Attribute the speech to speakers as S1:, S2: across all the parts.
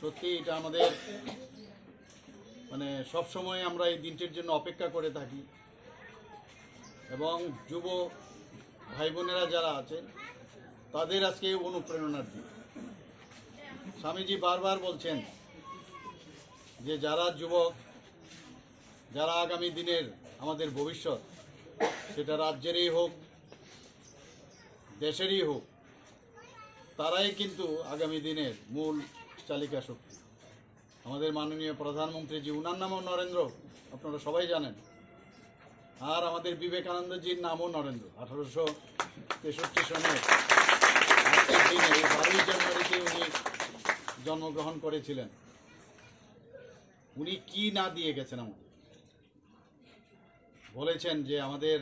S1: সত্যি এটা আমাদের মানে সব সময় আমরা এই দিনটির জন্য অপেক্ষা করে থাকি। এবং যুব ভাই বোনেরা যারা আছেন, তাদের আজকে অনুপ্রেরণার দিন। স্বামীজি বারবার বলছেন যে, যারা যুবক, যারা আগামী দিনের আমাদের ভবিষ্যৎ, সেটা রাজ্যেরই হোক, দেশেরই হোক, তারাই কিন্তু আগামী দিনের মূল চালিকা শক্তি। আমাদের মাননীয় প্রধানমন্ত্রীজি, উনার নামও নরেন্দ্র, আপনারা সবাই জানেন। আর আমাদের বিবেকানন্দজির নামও নরেন্দ্র, আঠারোশো তেষট্টি এই বারোই জানুয়ারিতে উনি জন্মগ্রহণ করেছিলেন। উনি কি না দিয়ে গেছেন আমাদের? বলেছেন যে আমাদের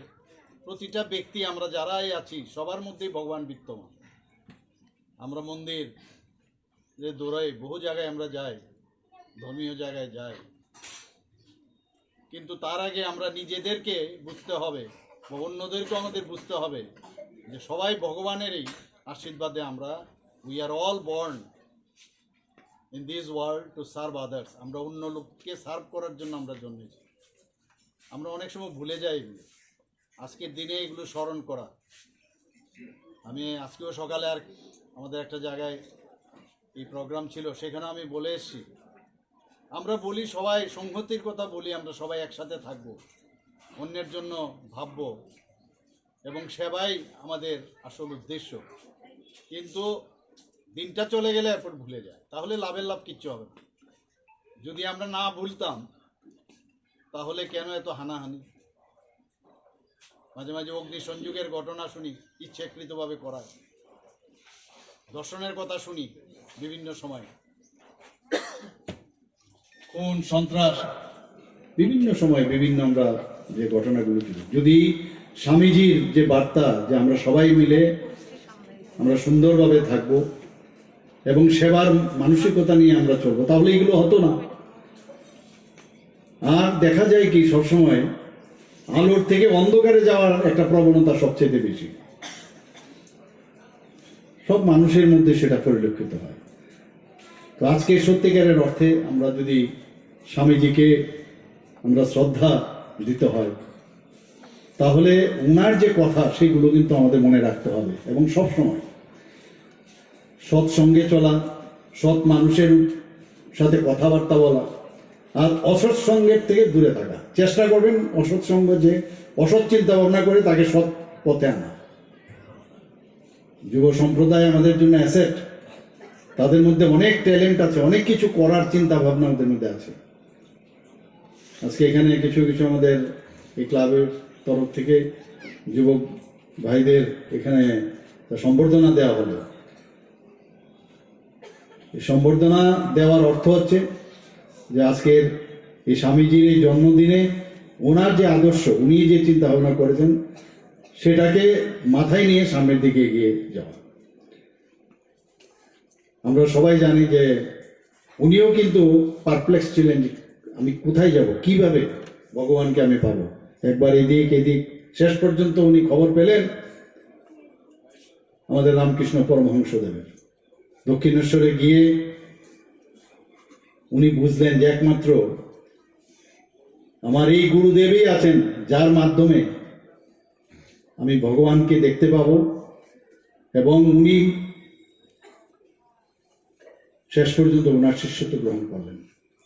S1: প্রতিটা ব্যক্তি, আমরা যারাই আছি, সবার মধ্যেই ভগবান বিদ্যমান। আমরা মন্দির যে দৌড়াই, বহু জায়গায় আমরা যাই, ধর্মীয় জায়গায় যাই। কিন্তু তার আগে আমরা নিজেদেরকে বুঝতে হবে বা অন্যদেরকেও আমাদের বুঝতে হবে যে সবাই ভগবানেরই আশীর্বাদে আমরা we are all born in this world to serve others আমরা অন্য লোককে সার্ভ করার জন্য আমরা জন্মেছি। আমরা অনেক সময় ভুলে যাই এগুলো। আজকের দিনে এগুলো স্মরণ করা। আমি আজকেও সকালে আর আমাদের একটা জায়গায় এই প্রোগ্রাম ছিল, সেখানে আমি বলে এসেছি। আমরা বলি সবাই, সংহতির কথা বলি, আমরা সবাই একসাথে থাকব, অন্যের জন্য ভাবব এবং সেবাই আমাদের আসল উদ্দেশ্য। কিন্তু দিনটা চলে গেলে এরপর ভুলে যায়। তাহলে লাভের লাভ কিচ্ছু হবে না। যদি আমরা না ভুলতাম, তাহলে কেন এত হানাহানি? মাঝে মাঝে অগ্নি সংযোগের ঘটনা শুনি, ইচ্ছাকৃতভাবে করা দর্শনের কথা শুনি বিভিন্ন সময়। কোন সন্ত্রাস, বিভিন্ন সময় বিভিন্ন আমরা যে ঘটনাগুলো ছিল যদি স্বামীজির যে বার্তা যে আমরা সবাই মিলে আমরা সুন্দরভাবে থাকব এবং সেবার মানসিকতা নিয়ে আমরা চলবো, তাহলে এগুলো হতো না। আর দেখা যায় কি, সবসময় আলোর থেকে অন্ধকারে যাওয়ার একটা প্রবণতা সবচেয়ে বেশি। সব মানুষের মধ্যে সেটা পরিলক্ষিত হয়। তো আজকে সত্যিকারের অর্থে আমরা যদি স্বামীজিকে আমরা শ্রদ্ধা দিতে হয়, তাহলে ওনার যে কথা সেগুলো কিন্তু আমাদের মনে রাখতে হবে এবং সব সময় সৎসঙ্গে চলা, সৎ মানুষের সাথে কথাবার্তা বলা, আর অসৎ সঙ্গের থেকে দূরে থাকা। চেষ্টা করবেন অসৎ সঙ্গ যে অসৎ চিন্তা ভাবনা করে তাকে সৎ পথে আনা। যুব সম্প্রদায় আমাদের জন্য অ্যাসেট। তাদের মধ্যে অনেক ট্যালেন্ট আছে, অনেক কিছু করার চিন্তা ভাবনা আমাদের মধ্যে আছে। আজকে এখানে কিছু কিছু আমাদের এই ক্লাবের তরফ থেকে যুবক ভাইদের এখানে সম্বর্ধনা দেওয়া হলো। সম্বর্ধনা দেওয়ার অর্থ হচ্ছে যে আজকের এই স্বামীজির এই জন্মদিনে ওনার যে আদর্শ, উনি যে চিন্তা ভাবনা করেছেন, সেটাকে মাথায় নিয়ে সামনের দিকে এগিয়ে যাওয়া। আমরা সবাই জানি যে উনিও কিন্তু পারপ্লেক্স ছিলেন আমি কোথায় যাব, কীভাবে ভগবানকে আমি পাবো। একবার এদিক এদিক, শেষ পর্যন্ত উনি খবর পেলেন আমাদের রামকৃষ্ণ পরমহংস দেবের দক্ষিণেশ্বরে গিয়ে উনি বুঝলেন যে একমাত্র আমার এই গুরুদেবই আছেন, যার মাধ্যমে আমি ভগবানকে দেখতে পাবো এবং উনি শেষ পর্যন্ত ওনার শিষ্যত্ব গ্রহণ করলেন।